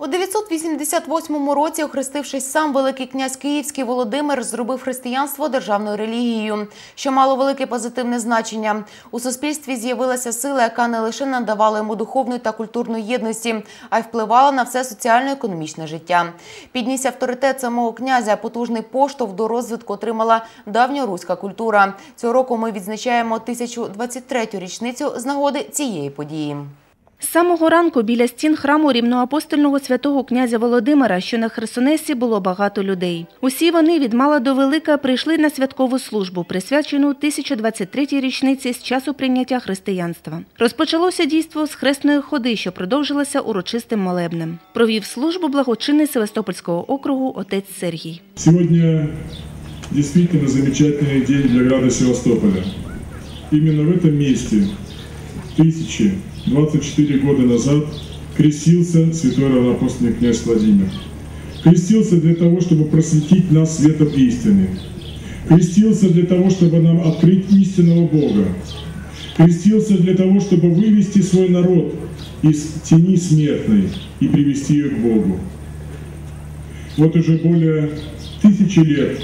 У 988 році, охрестившись сам, великий князь Київський Володимир зробив християнство державною релігією, що мало велике позитивне значення. У суспільстві з'явилася сила, яка не лише надавала йому духовної та культурної єдності, а й впливала на все соціально-економічне життя. Підніс авторитет самого князя, потужний поштовх до розвитку отримала давньоруська культура. Цього року ми відзначаємо 1023-ю річницю з нагоди цієї події. З самого ранку біля стін храму рівноапостольного святого князя Володимира, що на Херсонесі, було багато людей. Усі вони від мала до велика прийшли на святкову службу, присвячену 1023-й річниці з часу прийняття християнства. Розпочалося дійство з хресної ходи, що продовжилося урочистим молебнем. Провів службу благочинний Севастопольського округу отець Сергій. Сегодня действительно замечательный день для града Севастополя. Именно в этом месте 1024 года назад крестился святой равноапостольный князь Владимир. Крестился для того, чтобы просветить нас светом истины. Крестился для того, чтобы нам открыть истинного Бога. Крестился для того, чтобы вывести свой народ из тени смертной и привести ее к Богу. Вот уже более тысячи лет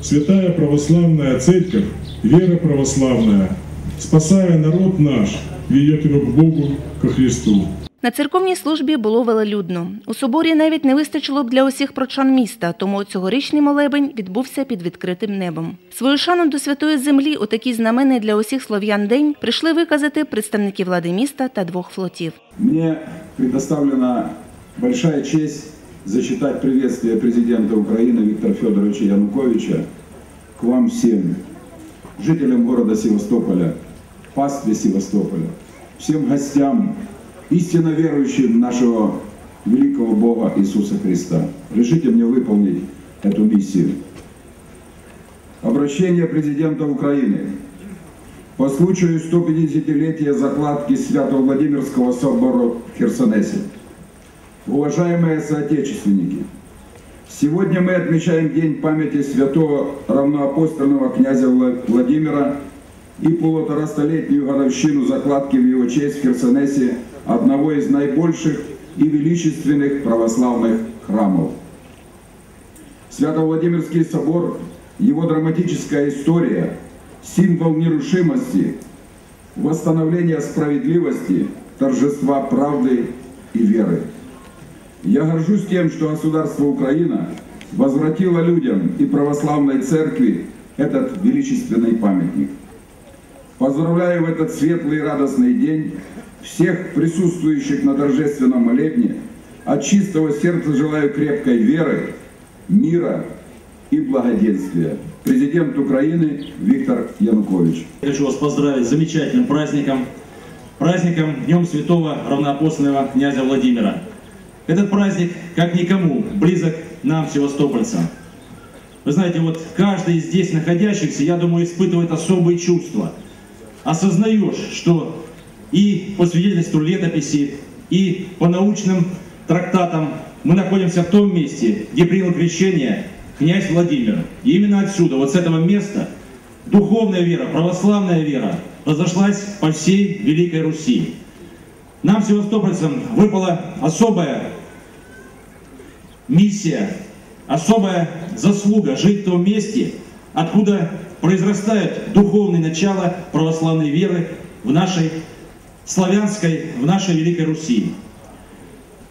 Святая Православная Церковь, вера православная, спасая народ наш, ведет его к Богу, ко Христу. На церковній службі було велелюдно. У соборі навіть не вистачило б для усіх прочан міста, тому цьогорічний молебень відбувся під відкритим небом. Свою шану до святої землі у такий знаменний для усіх слов'ян день прийшли виказати представники влади міста та двох флотів. Мне предоставлена большая честь зачитать приветствие президента Украины Виктора Федоровича Януковича к вам всем, жителям города Севастополя, пастве Севастополя, всем гостям, истинно верующим нашего великого Бога Иисуса Христа. Решите мне выполнить эту миссию. Обращение президента Украины по случаю 150-летия закладки Свято-Владимирского собора в Херсонесе. Уважаемые соотечественники, сегодня мы отмечаем День памяти святого равноапостольного князя Вла- Владимира и полуторастолетнюю годовщину закладки в его честь в Херсонесе одного из наибольших и величественных православных храмов. Свято-Владимирский собор, его драматическая история, символ нерушимости, восстановления справедливости, торжества правды и веры. Я горжусь тем, что государство Украина возвратило людям и православной церкви этот величественный памятник. Поздравляю в этот светлый и радостный день всех присутствующих на торжественном молебне. От чистого сердца желаю крепкой веры, мира и благоденствия. Президент Украины Виктор Янукович. Хочу вас поздравить с замечательным праздником, праздником Днем Святого Равноапостольного князя Владимира. Этот праздник, как никому, близок нам, севастопольцам. Вы знаете, вот каждый из здесь находящихся, я думаю, испытывает особые чувства. Осознаешь, что и по свидетельству летописи, и по научным трактатам мы находимся в том месте, где принял крещение князь Владимир. И именно отсюда, вот с этого места, духовная вера, православная вера разошлась по всей Великой Руси. Нам, севастопольцам, выпала особая миссия, особая заслуга жить в том месте, откуда произрастают духовные начала православной веры в нашей славянской, в нашей Великой Руси.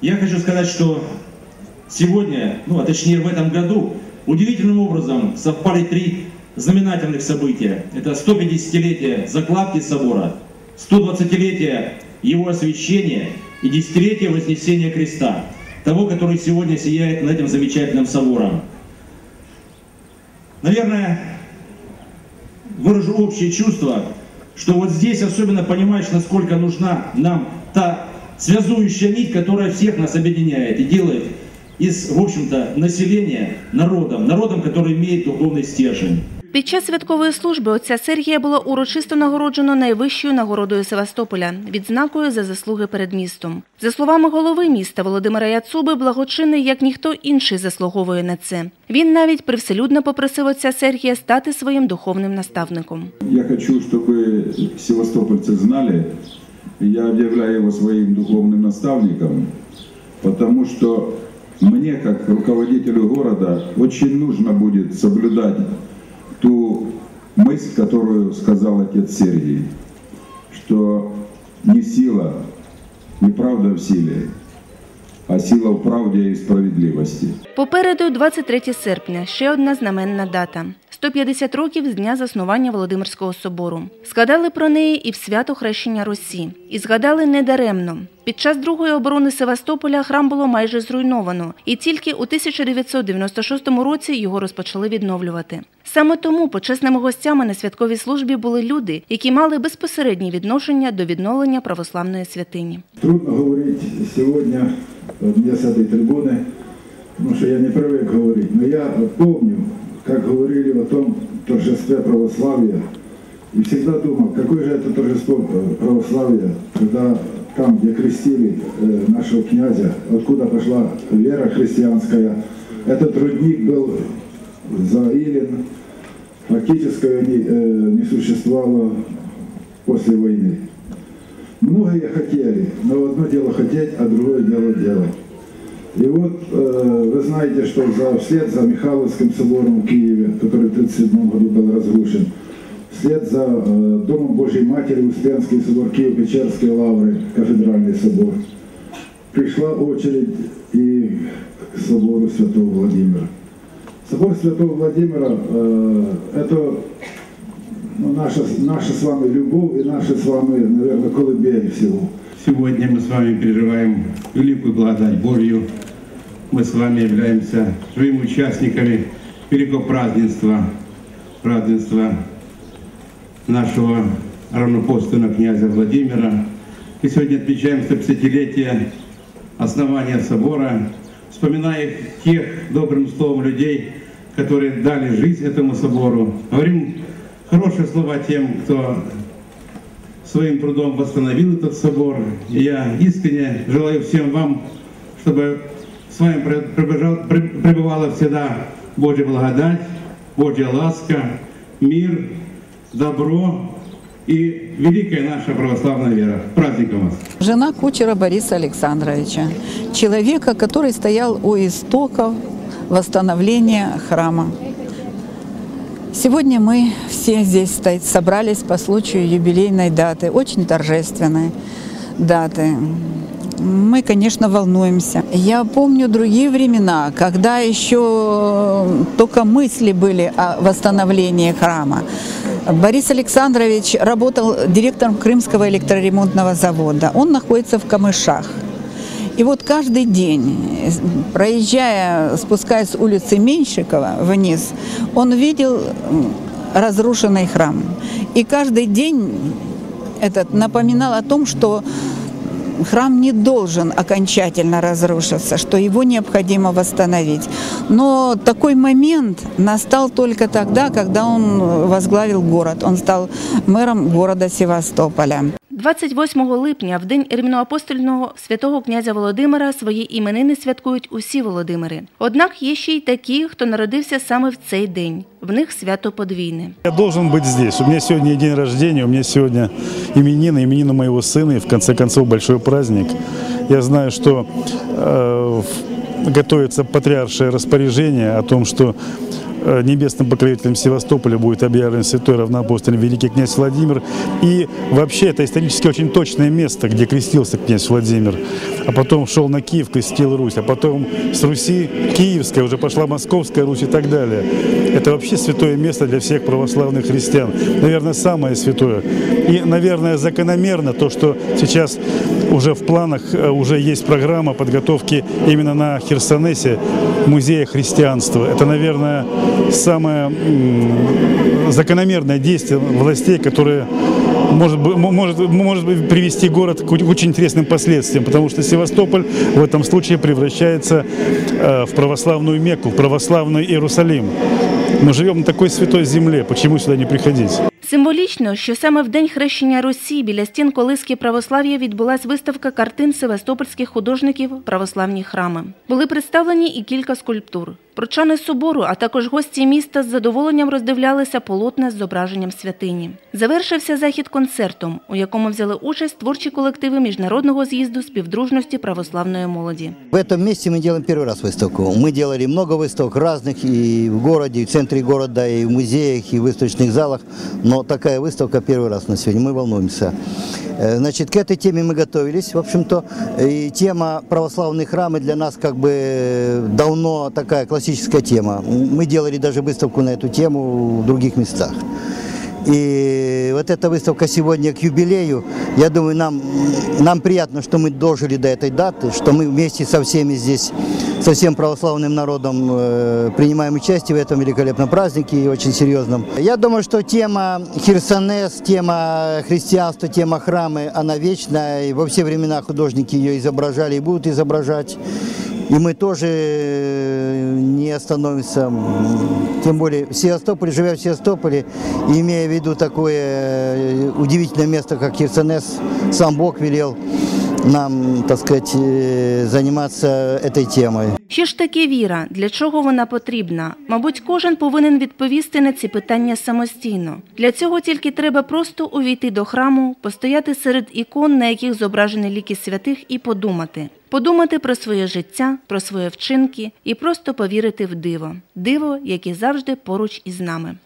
Я хочу сказать, что сегодня, ну а точнее в этом году, удивительным образом совпали три знаменательных события. Это 150-летие закладки собора, 120-летие его освящения и десятилетие Вознесения Креста, того, который сегодня сияет над этим замечательным собором. Наверное, выражу общее чувство, что вот здесь особенно понимаешь, насколько нужна нам та связующая нить, которая всех нас объединяет и делает из, в общем-то, населения народом, народом, который имеет духовный стержень. Під час святкової служби отця Сергія було урочисто нагороджено найвищою нагородою Севастополя – відзнакою за заслуги перед містом. За словами голови міста Володимира Яцуби, благочинний, як ніхто інший, заслуговує на це. Він навіть привселюдно попросив отця Сергія стати своїм духовним наставником. Я хочу, чтобы севастопольцы знали, я объявляю его своим духовным наставником, потому что мне, как руководителю города, очень нужно будет соблюдать ту мысль, которую сказал отец Сергий, что не сила, не правда в силе, а сила в правде и справедливости. Попереду 23 серпня ще одна знаменна дата. 150 років з дня заснування Володимирського собору. Згадали про неї і в свято Хрещення Русі. І згадали недаремно. Під час другої оборони Севастополя храм було майже зруйновано, і тільки у 1996 році його розпочали відновлювати. Саме тому почесними гостями на святковій службі були люди, які мали безпосереднє відношення до відновлення православної святині. Трудно говорить сегодня мне с этой трибуны, потому что я не привык говорить. Но я помню, как говорили о том торжестве православия. И всегда думал, какое же это торжество э, православия, когда там, где крестили э, нашего князя, откуда пошла вера христианская, этот рудник был заилен, фактически не, э, не существовало после войны. Многие хотели, но одно дело хотеть, а другое дело делать. И вот э, вы знаете, что за, вслед за Михайловским собором в Киеве, который в 1937 году был разрушен, вслед за э, Домом Божьей Матери Успенский собор Киево-Печерской лавры, кафедральный собор, пришла очередь и к собору Святого Владимира. Собор Святого Владимира э, это ну, наша, наша с вами любовь и наша с вами, наверное, колыбель всего. Сегодня мы с вами переживаем великую благодать Божью. Мы с вами являемся живыми участниками великого празднества, празднества нашего равнопостного князя Владимира. И сегодня отмечаем 150-летие основания собора, вспоминая тех добрым словом людей, которые дали жизнь этому собору. Говорим хорошие слова тем, кто своим трудом восстановил этот собор. И я искренне желаю всем вам, чтобы с вами пребывал- пребывала всегда Божья благодать, Божья ласка, мир, добро и великая наша православная вера. Праздником вас! Жена кучера Бориса Александровича, человека, который стоял у истоков восстановления храма. Сегодня мы все здесь собрались по случаю юбилейной даты, очень торжественной даты. Мы, конечно, волнуемся. Я помню другие времена, когда еще только мысли были о восстановлении храма. Борис Александрович работал директором Крымского электроремонтного завода. Он находится в Камышах. И вот каждый день, э, проезжая, спускаясь с улицы Меньшикова вниз, он видел разрушенный храм. И каждый день этот напоминал о том, что храм не должен окончательно разрушиться, что его необходимо восстановить. Но такой момент настал только тогда, когда он возглавил город. Он стал мэром города Севастополя. 28 липня, в день рівноапостольного святого князя Володимира, свої іменини святкують усі Володимири. Однак є ще й такі, хто народився саме в цей день. В них свято подвійне. Я должен быть здесь. У меня сегодня день рождения, у меня сегодня именины, именины моего сына, и в конце концов большой праздник. Я знаю, что э, в- готовится патриаршее распоряжение о том, что э, небесным покровителем Севастополя будет объявлен святой равноапостольный великий князь Владимир. И вообще это исторически очень точное место, где крестился князь Владимир. А потом шел на Киев, крестил Русь. А потом с Руси Киевская уже пошла Московская Русь и так далее. Это вообще святое место для всех православных христиан. Наверное, самое святое. И, наверное, закономерно то, что сейчас уже в планах, э, уже есть программа подготовки именно на Херсонесе музея христианства. Это, наверное, самое закономерное действие властей, которое может, может, может привести город к очень- очень интересным последствиям, потому что Севастополь в этом случае превращается э, в православную Мекку, в православный Иерусалим. Мы живем на такой святой земле, почему сюда не приходить? Символічно, що саме в день хрещення Росії біля стін колиски православ'я відбулась виставка картин севастопольських художників православні храми. Були представлені і кілька скульптур. Прочани собору, а також гості міста з задоволенням роздивлялися полотна з зображенням святині. Завершився захід концертом, у якому взяли участь творчі колективи міжнародного з'їзду співдружності православної молоді. В этом месте мы делаем первый раз выставку. Мы делали много выставок разных и в городе, и в центре города, и в музеях, и в выставочных залах. Но такая выставка первый раз на сегодня. Мы волнуемся. Э, Значит, к этой теме мы готовились, в общем-то. И тема православные храмы для нас как бы давно такая классическая Тема. Мы делали даже выставку на эту тему в других местах. И вот эта выставка сегодня к юбилею, я думаю, нам, нам приятно, что мы дожили до этой даты, что мы вместе со всеми здесь, со всем православным народом э, принимаем участие в этом великолепном празднике и очень серьезном. Я думаю, что тема Херсонес, тема христианства, тема храмы, она вечная, и во все времена художники ее изображали и будут изображать. И мы тоже э, не остановимся, тем более в Севастополе, живя в Севастополе, имея в виду такое э, удивительное место, как Херсонес, сам Бог велел нам, так сказать, э, заниматься этой темой. Що ж таке віра? Для чого вона потрібна? Мабуть, кожен повинен відповісти на ці питання самостійно. Для цього тільки треба просто увійти до храму, постояти серед ікон, на яких зображені ліки святих, і подумати. Подумати про своє життя, про свої вчинки і просто повірити в диво. Диво, яке завжди поруч із нами.